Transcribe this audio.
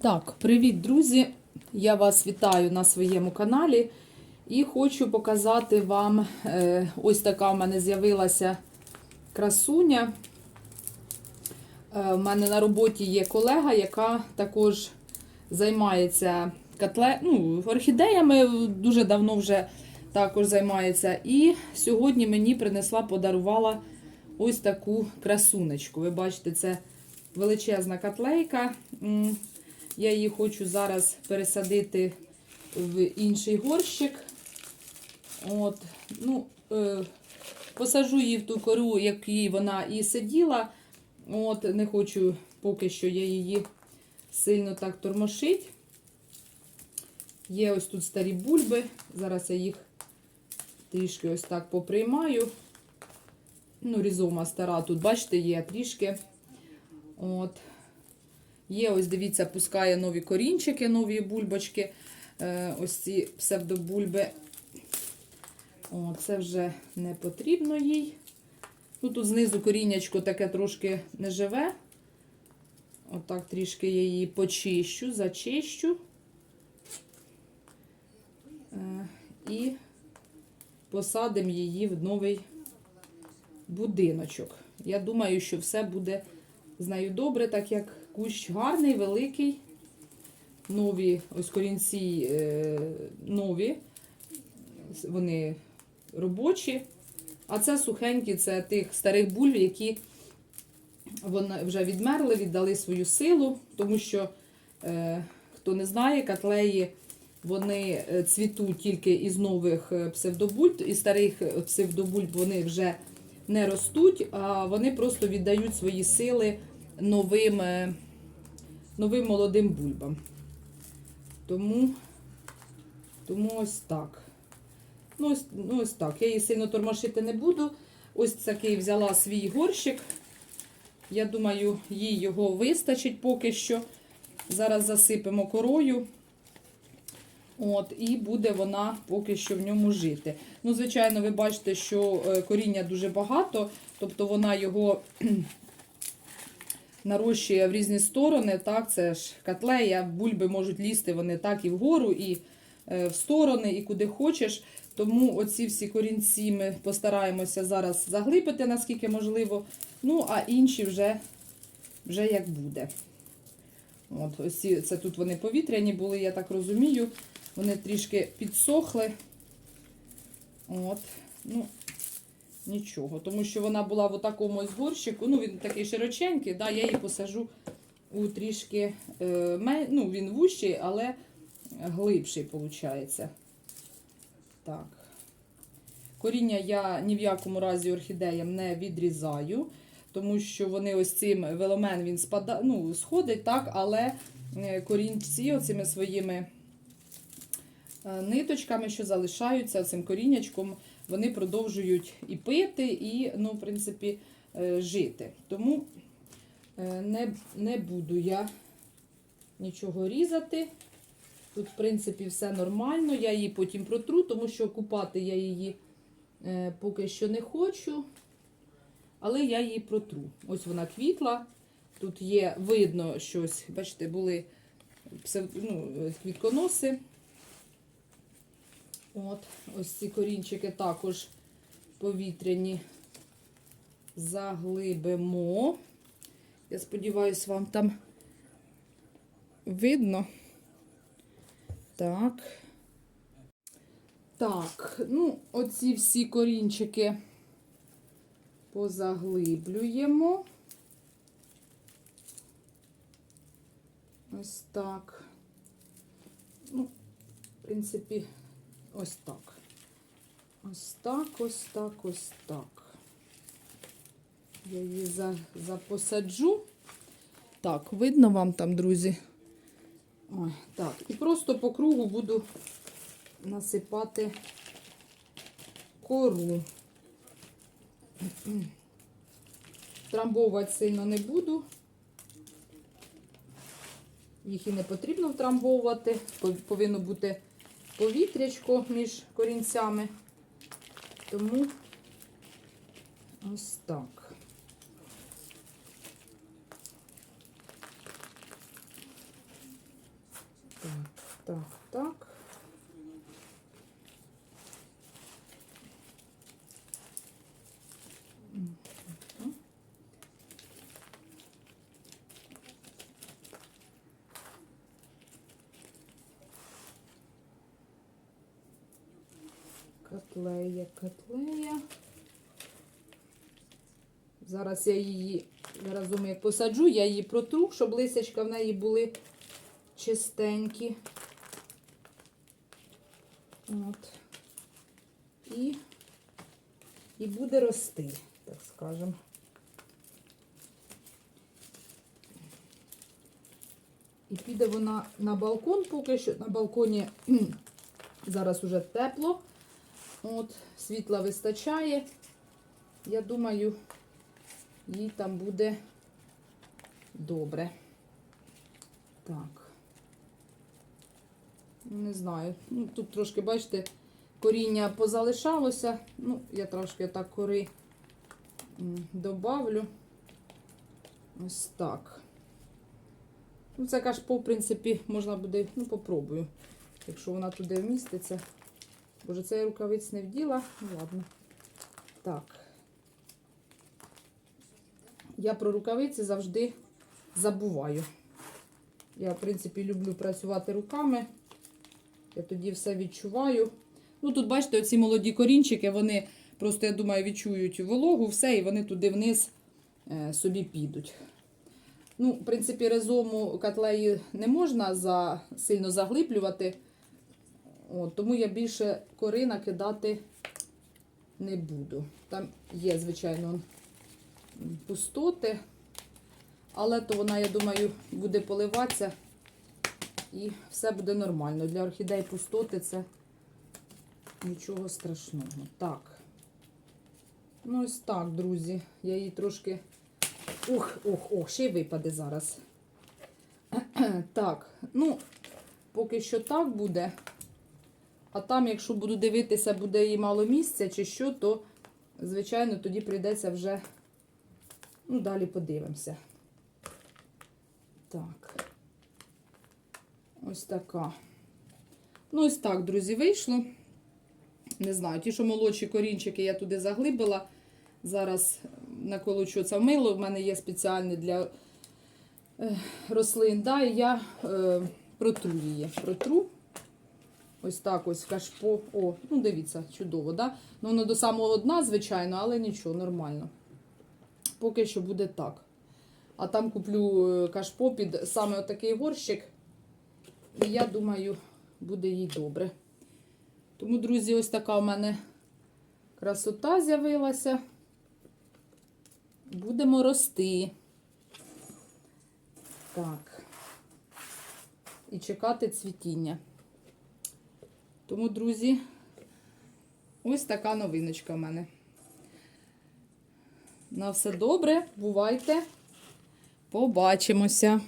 Так, привіт, друзі! Я вас вітаю на своєму каналі і хочу показати вам е, ось така в мене з'явилася красуня. Е, У мене на роботі є колега, яка також займається котле... ну, орхідеями, дуже давно вже також займається. І сьогодні мені принесла, подарувала ось таку красунечку. Ви бачите, це величезна котлейка. Я її хочу зараз пересадити в інший горщик. От, ну, е, посажу її в ту кору, якій вона і сиділа. От, не хочу поки що я її сильно так тормошить. Є ось тут старі бульби. Зараз я їх трішки ось так поприймаю. Ну, різома стара. Тут, бачите, є трішки. От. Є, ось, дивіться, пускає нові корінчики, нові бульбочки. Е, ось ці псевдобульби. О, це вже не потрібно їй. Ну, тут знизу коріннячко таке трошки не живе. Отак трішки я її почищу, зачищу. Е, і посадимо її в новий будиночок. Я думаю, що все буде з нею добре, так як кущ гарний, великий. Нові ось корінці е, нові, вони робочі. А це сухенькі, це тих старих бульв, які вони вже відмерли, віддали свою силу, тому що, е, хто не знає, котлеї вони е, цвітуть тільки із нових псевдобульб, із старих псевдобульб вони вже не ростуть, а вони просто віддають свої сили новим, новим молодим бульбам. Тому, тому ось так. Ну ось, ну, ось так. Я її сильно тормошити не буду. Ось такий взяла свій горщик. Я думаю, їй його вистачить поки що. Зараз засипемо корою. От, І буде вона поки що в ньому жити. Ну, звичайно, ви бачите, що е, коріння дуже багато, тобто вона його нарощує в різні сторони. Так, Це ж котлея, бульби можуть лізти вони так і вгору, і е, в сторони, і куди хочеш. Тому оці всі корінці ми постараємося зараз заглибити, наскільки можливо. Ну, а інші вже, вже як буде. От, ось це тут вони повітряні були, я так розумію. Вони трішки підсохли. От, ну, нічого. Тому що вона була в такому ось горщику. Ну, він такий широченький, да, я її посажу у трішки, е, ну, він вущий, але глибший, виходить. Так. Коріння я ні в якому разі орхідеям не відрізаю, тому що вони ось цим веломен він спада, ну, сходить, так, але е, корінці оцими своїми е, ниточками, що залишаються цим коріннячком, вони продовжують і пити, і, ну, в принципі, е, жити. Тому е, не, не буду я нічого різати. Тут, в принципі, все нормально. Я її потім протру, тому що купати я її е, поки що не хочу. Але я її протру. Ось вона квітла. Тут є видно щось, бачите, були ну, квітконоси. От, ось ці корінчики також повітряні заглибимо. Я сподіваюся, вам там видно. Так. Так, ну, оці всі корінчики позаглиблюємо. Ось так. Ну, в принципі, ось так. Ось так, ось так, ось так. Я її за, запосаджу. Так, видно вам там, друзі? Ой, так, і просто по кругу буду насипати кору. Трамбовувати сильно не буду. Їх і не потрібно втрамбовувати. Повинно бути повітрячко між корінцями. Тому ось так. Так, так. Котлея, котлея. Зараз я її разом як посаджу, я її протру, щоб лисячка в неї були чистенькі. От. І, і буде рости, так скажемо. І піде вона на балкон поки що. На балконі зараз уже тепло. От, світла вистачає. Я думаю, їй там буде добре. Так. Не знаю. Ну, тут трошки, бачите, коріння позалишалося. Ну, я трошки так кори добавлю. Ось так. Ну, це кашпо, в принципі, можна буде, ну, попробую, якщо вона туди вміститься. Боже, це я рукавиць не вділа. Ну, ладно. Так. Я про рукавиці завжди забуваю. Я, в принципі, люблю працювати руками. Я тоді все відчуваю. Ну, тут, бачите, оці молоді корінчики, вони просто, я думаю, відчують вологу, все, і вони туди вниз е, собі підуть. Ну, в принципі, резому котлеї не можна за, сильно заглиблювати. От, тому я більше кори накидати не буду. Там є, звичайно, пустоти, але то вона, я думаю, буде поливатися і все буде нормально. Для орхідей пустоти це нічого страшного. Так. Ну, ось так, друзі. Я її трошки. Ох, ох, ох, ще й випаде зараз. Так, ну, поки що так буде. А там, якщо буду дивитися, буде їй мало місця чи що, то, звичайно, тоді прийдеться вже. Ну, далі подивимося. Так. Ось така. Ну, ось так, друзі, вийшло. Не знаю, ті, що молодші корінчики я туди заглибила. Зараз наколочу це мило. В мене є спеціальне для е, рослин. Да, і я е, протру її. Протру. Ось так ось кашпо. О, ну дивіться, чудово, да? Ну, воно до самого дна, звичайно, але нічого, нормально. Поки що буде так. А там куплю е, кашпо під саме отакий горщик. І я думаю, буде їй добре. Тому, друзі, ось така у мене красота з'явилася. Будемо рости. Так. І чекати цвітіння. Тому, друзі, ось така новиночка в мене. На все добре, бувайте. Побачимося.